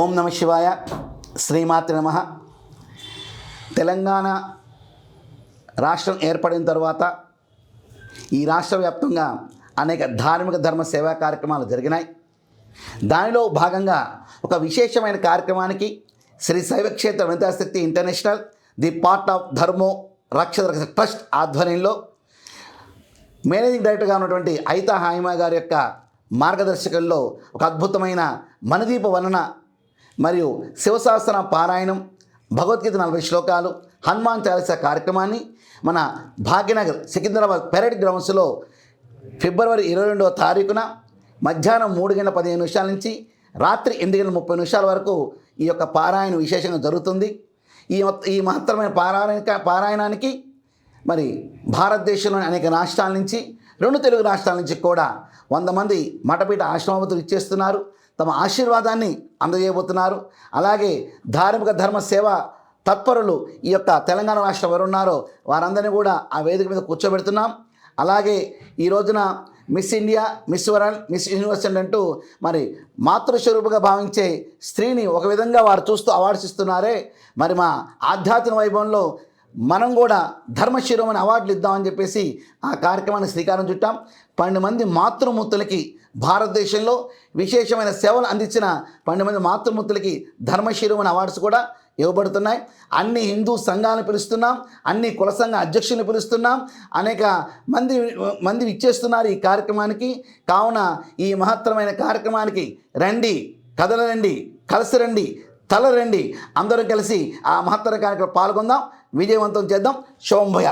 ఓం నమ శివాయ. శ్రీమాతృ నమ. తెలంగాణ రాష్ట్రం ఏర్పడిన తర్వాత ఈ రాష్ట్ర వ్యాప్తంగా అనేక ధార్మిక ధర్మ సేవా కార్యక్రమాలు జరిగినాయి. దానిలో భాగంగా ఒక విశేషమైన కార్యక్రమానికి Shri Shaivakshetra Vinitashakti international the part of Dharmo Raksha trust ఆధ్వర్యంలో మేనేజింగ్ డైరెక్టర్గా ఉన్నటువంటి ఐతా హాయిమా గారి యొక్క మార్గదర్శకంలో ఒక అద్భుతమైన మనదీప వర్ణన మరియు శివశాస్త్ర పారాయణం భగవద్గీత నలభై శ్లోకాలు హనుమాన్ చాలీసా కార్యక్రమాన్ని మన భాగ్యనగర్ సికింద్రాబాద్ పెరడ్ గ్రౌండ్స్లో ఫిబ్రవరి ఇరవై రెండవ తారీఖున మధ్యాహ్నం మూడు గంటల పదిహేను నిమిషాల నుంచి రాత్రి ఎనిమిది గంటల ముప్పై నిమిషాల వరకు ఈ యొక్క పారాయణ విశేషంగా జరుగుతుంది. ఈ ఈ మహత్తరమైన పారాయణ పారాయణానికి మరి భారతదేశంలోని అనేక రాష్ట్రాల నుంచి రెండు తెలుగు రాష్ట్రాల నుంచి కూడా వంద మంది మఠపీఠ ఆశ్రమవతులు ఇచ్చేస్తున్నారు. తమ ఆశీర్వాదాన్ని అందజేయబోతున్నారు. అలాగే ధార్మిక ధర్మ సేవ తత్పరులు ఈ యొక్క తెలంగాణ రాష్ట్రం ఎవరున్నారో వారందరినీ కూడా ఆ వేదిక మీద కూర్చోబెడుతున్నాం. అలాగే ఈ రోజున miss India miss world miss universe అంటూ మరి మాతృస్వరూపుగా భావించే స్త్రీని ఒక విధంగా వారు చూస్తూ అవార్డ్స్ ఇస్తున్నారే. మరి మా ఆధ్యాత్మిక వైభవంలో మనం కూడా ధర్మశిరోమణి అవార్డులు ఇద్దామని చెప్పేసి ఆ కార్యక్రమాన్ని శ్రీకారం చుట్టాం. పన్నెండు మంది మాతృమూర్తులకి భారతదేశంలో విశేషమైన సేవలు అందించిన పన్నెండు మంది మాతృమూర్తులకి ధర్మశిరోమణి అవార్డ్స్ కూడా ఇవ్వబడుతున్నాయి. అన్ని హిందూ సంఘాలను పిలుస్తున్నాం. అన్ని కుల సంఘ అధ్యక్షులను పిలుస్తున్నాం. అనేక మంది మంది ఇచ్చేస్తున్నారు ఈ కార్యక్రమానికి. కావున ఈ మహత్తరమైన కార్యక్రమానికి రండి కదలరండి కలిసి రండి తల రండి. అందరం కలిసి ఆ మహత్తర కార్యక్రమం పాల్గొందాం. విజయవంతం చేద్దాం. శోభయ